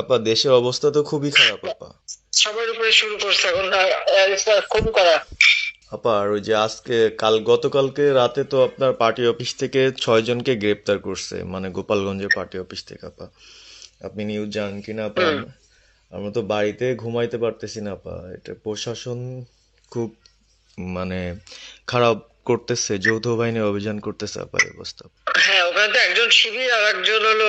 আপা দেশের অবস্থা তো খুবই খারাপ আপা। সবার উপরে শুরু করছে এখন খুন করা। আপা আর ওই যে আজকে কাল গতকালকে রাতে তো আপনার পার্টি অফিস থেকে ছয় জনকে গ্রেপ্তার করছে মানে গোপালগঞ্জের পার্টি অফিস থেকে আপা। আপনি নিউজ জানেন কিনা আপা? আমরা তো বাড়িতে ঘুমাইতে পারতেছি না আপা। এটা প্রশাসন খুব মানে খারাপ করতেছে যৌথ বাহিনী অভিযান করতেছে আপা এই অবস্থা। হ্যাঁ ওখানে তো একজন শিবির আর একজন হলো